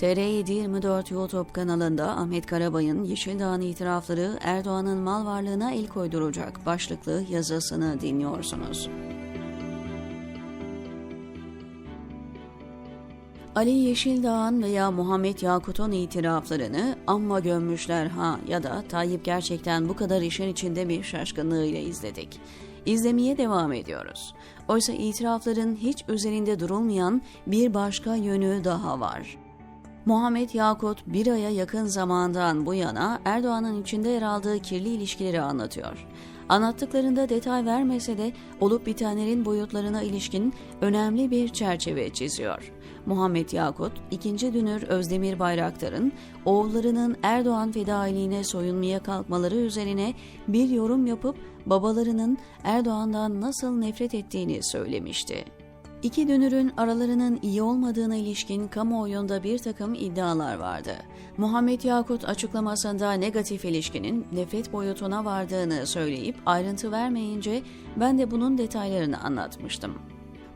TR724 YouTube kanalında Ahmet Karabay'ın Yeşildağ'ın itirafları Erdoğan'ın mal varlığına el koyduracak başlıklı yazısını dinliyorsunuz. Ali Yeşildağ'ın veya Muhammed Yakut'un itiraflarını amma gömmüşler ha ya da Tayyip gerçekten bu kadar işin içinde bir şaşkınlığıyla izledik. İzlemeye devam ediyoruz. Oysa itirafların hiç üzerinde durulmayan bir başka yönü daha var. Muhammed Yakut bir aya yakın zamandan bu yana Erdoğan'ın içinde yer aldığı kirli ilişkileri anlatıyor. Anlattıklarında detay vermese de olup bitenlerin boyutlarına ilişkin önemli bir çerçeve çiziyor. Muhammed Yakut, ikinci dünür Özdemir Bayraktar'ın oğullarının Erdoğan fedailiğine soyunmaya kalkmaları üzerine bir yorum yapıp babalarının Erdoğan'dan nasıl nefret ettiğini söylemişti. İki dönürün aralarının iyi olmadığına ilişkin kamuoyunda bir takım iddialar vardı. Muhammed Yakut açıklamasında negatif ilişkinin nefret boyutuna vardığını söyleyip ayrıntı vermeyince ben de bunun detaylarını anlatmıştım.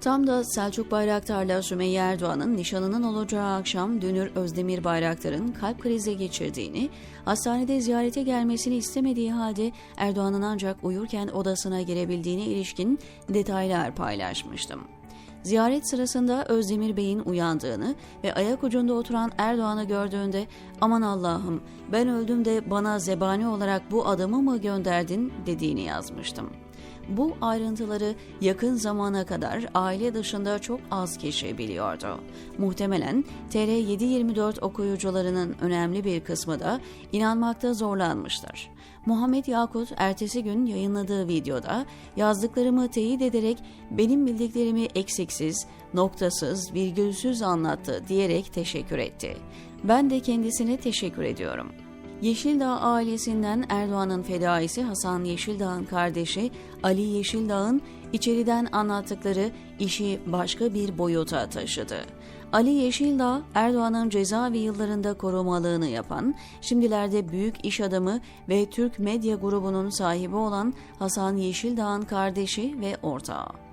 Tam da Selçuk Bayraktar'la Sümeyye Erdoğan'ın nişanının olacağı akşam Dünür Özdemir Bayraktar'ın kalp krizi geçirdiğini, hastanede ziyarete gelmesini istemediği halde Erdoğan'ın ancak uyurken odasına girebildiğine ilişkin detaylar paylaşmıştım. Ziyaret sırasında Özdemir Bey'in uyandığını ve ayak ucunda oturan Erdoğan'ı gördüğünde aman Allah'ım ben öldüm de bana zebani olarak bu adamı mı gönderdin dediğini yazmıştım. Bu ayrıntıları yakın zamana kadar aile dışında çok az kişi biliyordu. Muhtemelen TR724 okuyucularının önemli bir kısmı da inanmakta zorlanmıştır. Muhammed Yakut ertesi gün yayınladığı videoda yazdıklarımı teyit ederek benim bildiklerimi eksiksiz, noktasız, virgülsüz anlattı diyerek teşekkür etti. Ben de kendisine teşekkür ediyorum. Yeşildağ ailesinden Erdoğan'ın fedaisi Hasan Yeşildağ'ın kardeşi Ali Yeşildağ'ın içeriden anlattıkları işi başka bir boyuta taşıdı. Ali Yeşildağ, Erdoğan'ın cezaevi yıllarında korumalığını yapan, şimdilerde büyük iş adamı ve Türk medya grubunun sahibi olan Hasan Yeşildağ'ın kardeşi ve ortağı.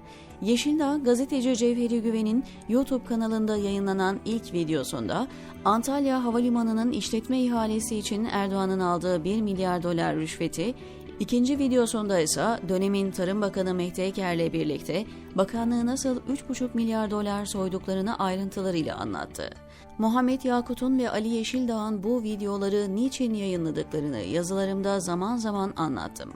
Yeşildağ, gazeteci Cevheri Güven'in YouTube kanalında yayınlanan ilk videosunda Antalya Havalimanı'nın işletme ihalesi için Erdoğan'ın aldığı 1 milyar dolar rüşveti, ikinci videosunda ise dönemin Tarım Bakanı Mehdi Eker'le birlikte bakanlığı nasıl 3,5 milyar dolar soyduklarını ayrıntılarıyla anlattı. Muhammed Yakut'un ve Ali Yeşildağ'ın bu videoları niçin yayınladıklarını yazılarımda zaman zaman anlattım.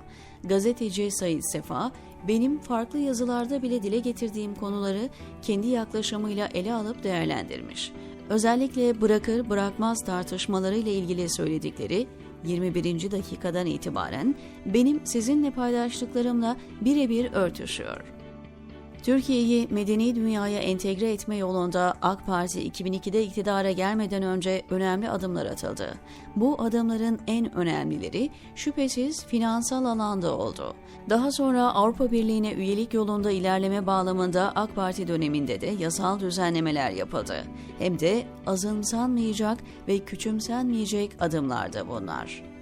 Gazeteci Sayit Sefa, benim farklı yazılarda bile dile getirdiğim konuları kendi yaklaşımıyla ele alıp değerlendirmiş. Özellikle bırakır bırakmaz tartışmaları ile ilgili söyledikleri 21. dakikadan itibaren benim sizinle paylaştıklarımla birebir örtüşüyor. Türkiye'yi medeni dünyaya entegre etme yolunda AK Parti 2002'de iktidara gelmeden önce önemli adımlar atıldı. Bu adımların en önemlileri şüphesiz finansal alanda oldu. Daha sonra Avrupa Birliği'ne üyelik yolunda ilerleme bağlamında AK Parti döneminde de yasal düzenlemeler yapıldı. Hem de azımsanmayacak ve küçümsenmeyecek adımlardı bunlar.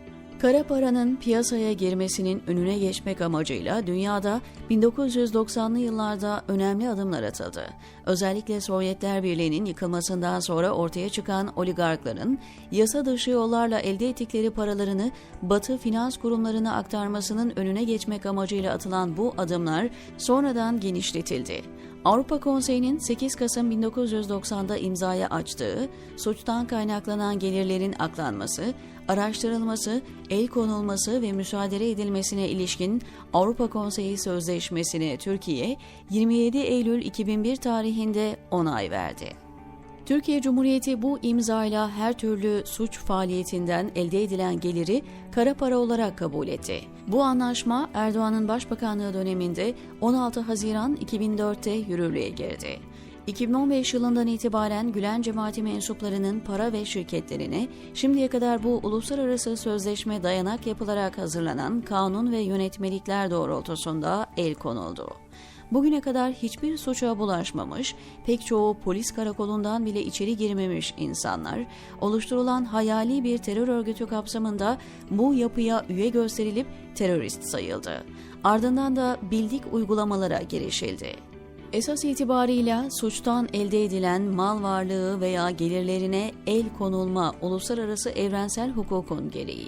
Kara paranın piyasaya girmesinin önüne geçmek amacıyla dünyada 1990'lı yıllarda önemli adımlar atıldı. Özellikle Sovyetler Birliği'nin yıkılmasından sonra ortaya çıkan oligarkların yasa dışı yollarla elde ettikleri paralarını Batı finans kurumlarına aktarmasının önüne geçmek amacıyla atılan bu adımlar sonradan genişletildi. Avrupa Konseyi'nin 8 Kasım 1990'da imzaya açtığı suçtan kaynaklanan gelirlerin aklanması, araştırılması, el konulması ve müsaade edilmesine ilişkin Avrupa Konseyi Sözleşmesi'ne Türkiye 27 Eylül 2001 tarihinde onay verdi. Türkiye Cumhuriyeti bu imzayla her türlü suç faaliyetinden elde edilen geliri kara para olarak kabul etti. Bu anlaşma Erdoğan'ın başbakanlığı döneminde 16 Haziran 2004'te yürürlüğe girdi. 2015 yılından itibaren Gülen cemaati mensuplarının para ve şirketlerine şimdiye kadar bu uluslararası sözleşme dayanak yapılarak hazırlanan kanun ve yönetmelikler doğrultusunda el konuldu. Bugüne kadar hiçbir suça bulaşmamış, pek çoğu polis karakolundan bile içeri girmemiş insanlar, oluşturulan hayali bir terör örgütü kapsamında bu yapıya üye gösterilip terörist sayıldı. Ardından da bildik uygulamalara girişildi. Esas itibarıyla suçtan elde edilen mal varlığı veya gelirlerine el konulma uluslararası evrensel hukukun gereği.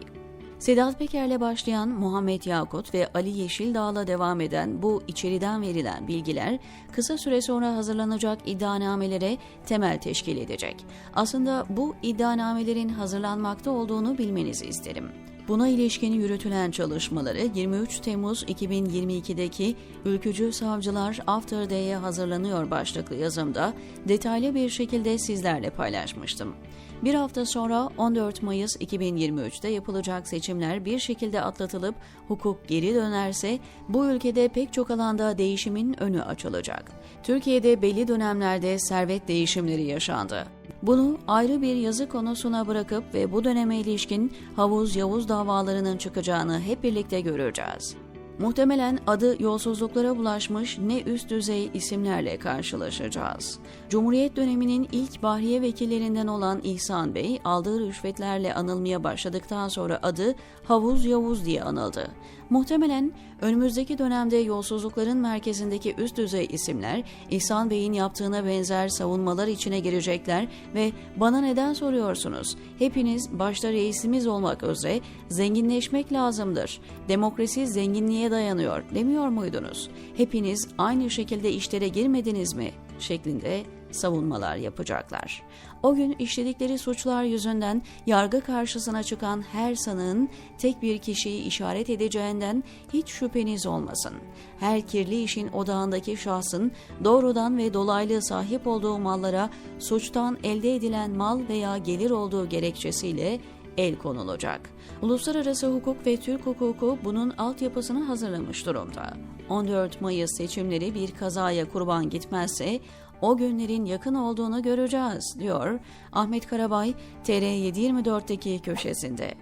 Sedat Peker'le başlayan Muhammed Yakut ve Ali Yeşildağ'la devam eden bu içeriden verilen bilgiler kısa süre sonra hazırlanacak iddianamelere temel teşkil edecek. Aslında bu iddianamelerin hazırlanmakta olduğunu bilmenizi isterim. Buna ilişkin yürütülen çalışmaları 23 Temmuz 2022'deki Ülkücü Savcılar After Day'e hazırlanıyor başlıklı yazımda detaylı bir şekilde sizlerle paylaşmıştım. Bir hafta sonra 14 Mayıs 2023'te yapılacak seçimler bir şekilde atlatılıp hukuk geri dönerse bu ülkede pek çok alanda değişimin önü açılacak. Türkiye'de belli dönemlerde servet değişimleri yaşandı. Bunu ayrı bir yazı konusuna bırakıp ve bu döneme ilişkin havuz yavuz davalarının çıkacağını hep birlikte göreceğiz. Muhtemelen adı yolsuzluklara bulaşmış ne üst düzey isimlerle karşılaşacağız. Cumhuriyet döneminin ilk bahriye vekillerinden olan İhsan Bey aldığı rüşvetlerle anılmaya başladıktan sonra adı Havuz Yavuz diye anıldı. Muhtemelen önümüzdeki dönemde yolsuzlukların merkezindeki üst düzey isimler İhsan Bey'in yaptığına benzer savunmalar içine girecekler ve bana neden soruyorsunuz? Hepiniz başta reisimiz olmak üzere zenginleşmek lazımdır. Demokrasi zenginliğe dayanıyor demiyor muydunuz? Hepiniz aynı şekilde işlere girmediniz mi? şeklinde savunmalar yapacaklar. O gün işledikleri suçlar yüzünden yargı karşısına çıkan her sanığın tek bir kişiyi işaret edeceğinden hiç şüpheniz olmasın. Her kirli işin odağındaki şahsın doğrudan ve dolaylı sahip olduğu mallara suçtan elde edilen mal veya gelir olduğu gerekçesiyle el konulacak. Uluslararası hukuk ve Türk hukuku bunun altyapısını hazırlamış durumda. 14 Mayıs seçimleri bir kazaya kurban gitmezse o günlerin yakın olduğunu göreceğiz, diyor Ahmet Karabay TR724'deki köşesinde.